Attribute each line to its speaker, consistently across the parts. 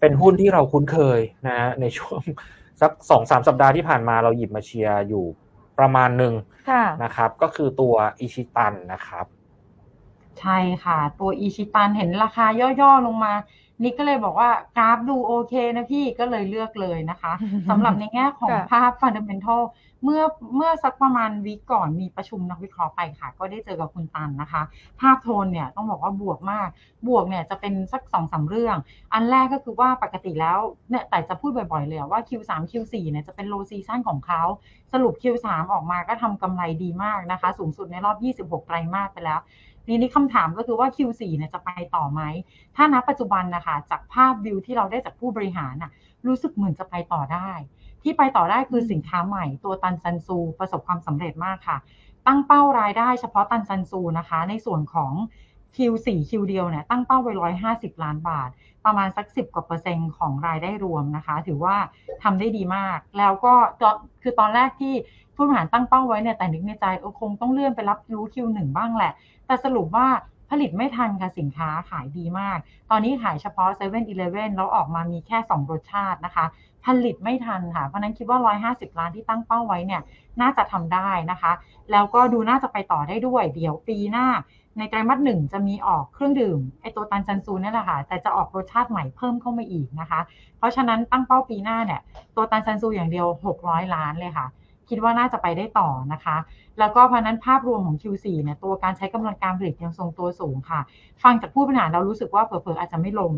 Speaker 1: เป็นหุ้นที่เราคุ้นเคยนะฮะในช่วงสักสองสามสัปดาห์ที่ผ่านมาเราหยิบมาเชียร์อยู่ประมาณหนึ่ง
Speaker 2: ค่ะ
Speaker 1: นะครับ ก็คือตัวอิชิตันนะครับ
Speaker 3: ใช่ค่ะ ตัวอีชิตันเห็นราคาย่อๆลงมา นี่ก็เลยบอกว่ากราฟดูโอเคนะพี่ก็เลยเลือกเลยนะคะสำหรับในแง่ของ
Speaker 2: ค่ะ
Speaker 3: ภาพฟันเดเมนทัลเมื่อเมื่อสักประมาณวีคก่อนมีประชุมนักวิเคราะห์ไปค่ะ ก็ได้เจอกับคุณตันนะคะ ภาพโทนเนี่ยต้องบอกว่าบวกมาก บวกเนี่ยจะเป็นสักสองสามเรื่อง อันแรกก็คือว่าปกติแล้วเนี่ยแต่จะพูดบ่อยๆเลยอะว่า Q3 Q4 เนี่ยจะเป็น low season ของเขาสรุป Q3 ออกมาก็ทำกำไรดีมากนะคะ สูงสุดในรอบ 26 ไตรมาสไปแล้ว ทีนี้คำถามก็คือว่า Q4 เนี่ยจะไปต่อไหม ถ้าณปัจจุบันนะคะจากภาพวิวที่เราได้จากผู้บริหารน่ะรู้สึกเหมือนจะไปต่อได้ ที่ไปต่อได้คือสินค้าใหม่ ตัวตันซันซู ประสบความสำเร็จมากค่ะ ตั้งเป้ารายได้เฉพาะตันซันซูนะคะ ในส่วนของ Q4 Q เดียวเนี่ยตั้งเป้าไว้150 ล้านบาท ประมาณสัก 10 กว่าเปอร์เซ็นต์ของรายได้รวมนะคะ ถือว่าทำได้ดีมาก แล้วก็ตอนคือตอนแรกที่ ผู้บริหารตั้งเป้าไว้เนี่ยแต่นึกในใจเออคงต้องเลื่อนไปรับรู้ Q1 บ้างแหละ แต่สรุปว่าผลิตไม่ทันค่ะสินค้าขายดีมาก ตอนนี้ขายเฉพาะ7 e เ e ่ e อแล้วออกมามีแค่ 2 รสชาตินะคะ ผลิตไม่ทันค่ะ เพราะนั้นคิดว่า 150 ล้านที่ตั้งเป้าไว้เนี่ยน่าจะทำได้นะคะ แล้วก็ดูน่าจะไปต่อได้ด้วย เดี๋ยวปีหน้า ในไตรมาสหนึ่งจะมีออกเครื่องดื่มไอตัวตันจันซูนี่แหละค่ะ แต่จะออกรสชาติใหม่เพิ่มเข้ามาอีกนะคะ เพราะฉะนั้นตั้งเป้าปีหน้าเนี่ยตัวตันซันซูอย่างเดียว 600 ล้านเลยค่ะ คิดว่าน่าจะไปได้ต่อนะคะ แล้วก็เพราะฉะนั้นภาพรวมของ Q4 เนี่ยตัวการใช้กำลังการผลิตยังทรงตัวสูงค่ะ ฟังจากผู้บริหารเรารู้สึกว่าเผลอๆอาจจะไม่ลง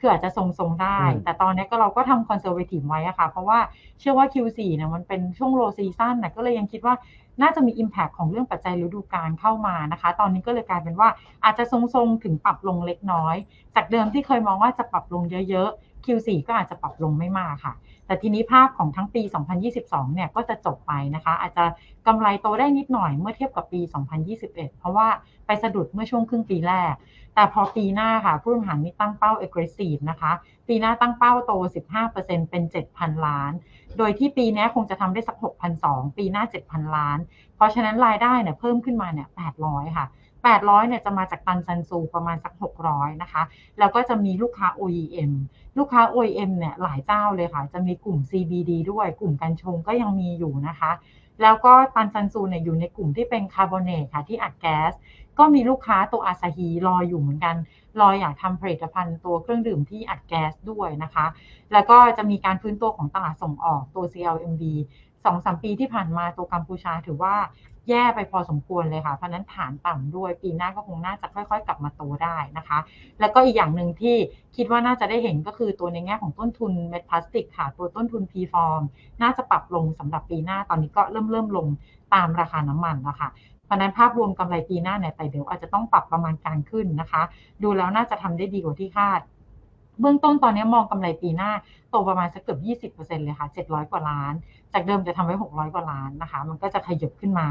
Speaker 3: คืออาจจะทรงๆได้
Speaker 1: อืม
Speaker 3: แต่ตอนนี้ก็เราก็ทำคอนเซอร์เวทีฟไว้อะค่ะ เพราะว่าเชื่อว่า Q4 เนี่ยมันเป็นช่วงโลซีซั่นนะก็เลยยังคิดว่าน่าจะมี Impact ของเรื่องปัจจัยฤดูกาลเข้ามานะคะ ตอนนี้ก็เลยกลายเป็นว่าอาจจะทรงๆถึงปรับลงเล็กน้อย จากเดิมที่เคยมองว่าจะปรับลงเยอะๆ Q4 ก็อาจจะปรับลงไม่มากค่ะ แต่ทีนี้ภาพของทั้งปี 2022 เนี่ยก็จะจบไปนะคะ อาจจะกำไรโตได้นิดหน่อยเมื่อเทียบกับปี 2021 เพราะว่าไปสะดุดเมื่อช่วงครึ่งปีแรก แต่พอปีหน้าค่ะ ผู้บริหารมีตั้งเป้า aggressive นะคะ ปีหน้าตั้งเป้าโต 15%เป็น 7,000 ล้าน โดยที่ปีนี้คงจะทำได้สัก 6,200 ปีหน้า 7,000 ล้าน เพราะฉะนั้นรายได้เนี่ยเพิ่มขึ้นมาเนี่ย 800 ค่ะ800เนี่ยจะมาจากตันซันซูประมาณสัก 600 นะคะ แล้วก็จะมีลูกค้า OEM ลูกค้า OEM เนี่ยหลายเจ้าเลยค่ะ จะมีกลุ่ม CBD ด้วยกลุ่มกัญชงก็ยังมีอยู่นะคะ แล้วก็ตันซันซูเนี่ยอยู่ในกลุ่มที่เป็นคาร์บอเนตค่ะที่อัดแก๊ส ก็มีลูกค้าตัวอาซาฮีรออยู่เหมือนกัน รออยากทำผลิตภัณฑ์ตัวเครื่องดื่มที่อัดแก๊สด้วยนะคะ แล้วก็จะมีการฟื้นตัวของตลาดส่งออกตัว CLMV สองสามปีที่ผ่านมาตัวกัมพูชาถือว่าแย่ไปพอสมควรเลยค่ะ เพราะนั้นฐานต่ำด้วยปีหน้าก็คงน่าจะค่อยๆ กลับมาโตได้นะคะ แล้วก็อีกอย่างหนึ่งที่คิดว่าน่าจะได้เห็นก็คือตัวในแง่ของต้นทุนเม็ดพลาสติกค่ะ ตัวต้นทุน P form น่าจะปรับลงสำหรับปีหน้าตอนนี้ก็เริ่มเริ่มลงตามราคาน้ำมันแล้วค่ะเพราะฉะนั้นภาพรวมกำไรปีหน้าเนี่ยแต่เดี๋ยวอาจจะต้องปรับประมาณการขึ้นนะคะ ดูแล้วน่าจะทำได้ดีกว่าที่คาด เบื้องต้นตอนนี้มองกำไรปีหน้าโตประมาณสักเกือบ20%เลยค่ะ 700 กว่าล้าน จากเดิมจะทำไว้ 600 กว่าล้านนะคะ มันก็จะขยับขึ้นมา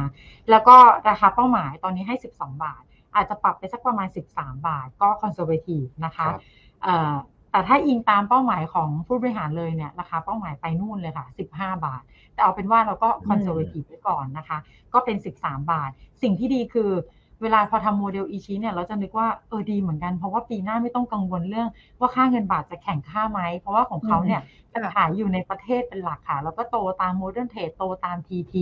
Speaker 3: แล้วก็ราคาเป้าหมายตอนนี้ให้ 12 บาท อาจจะปรับไปสักประมาณ 13 บาท ก็คอนเซอร์เวทีฟนะคะ
Speaker 1: ครับ
Speaker 3: เอ่อแต่ถ้าอิงตามเป้าหมายของผู้บริหารเลยเนี่ยราคาเป้าหมายไปนู่นเลยค่ะ 15 บาท แต่เอาเป็นว่าเราก็คอนเซอร์เวทีฟไว้ก่อนนะคะ ก็เป็น 13 บาท สิ่งที่ดีคือ เวลาพอทำโมเดลอีชีเนี่ยเราจะนึกว่าเออดีเหมือนกัน เพราะว่าปีหน้าไม่ต้องกังวลเรื่องว่าค่าเงินบาทจะแข่งค่าไหม เพราะว่าของเขาเนี่ย
Speaker 2: ค่ะ
Speaker 3: ขายอยู่ในประเทศเป็นหลักค่ะ แล้วก็โตตามโมเดิร์นเทรดโตตาม TT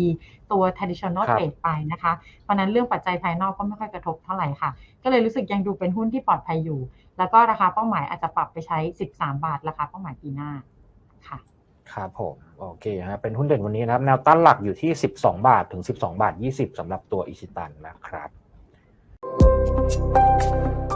Speaker 3: ตัว traditional
Speaker 1: ครับ
Speaker 3: trade ไปนะคะ เพราะฉะนั้นเรื่องปัจจัยภายนอกก็ไม่ค่อยกระทบเท่าไหร่ค่ะ ก็เลยรู้สึกยังดูเป็นหุ้นที่ปลอดภัยอยู่ แล้วก็ราคาเป้าหมายอาจจะปรับไปใช้ 13 บาทราคาเป้าหมายปีหน้าค่ะ
Speaker 1: ครับผมโอเคฮะเป็นหุ้นเด่นวันนี้นะครับ แนวต้านหลักอยู่ที่ 12 บาทถึง 12 บาท 20สำหรับตัวอิชิตันนะครับ あっ。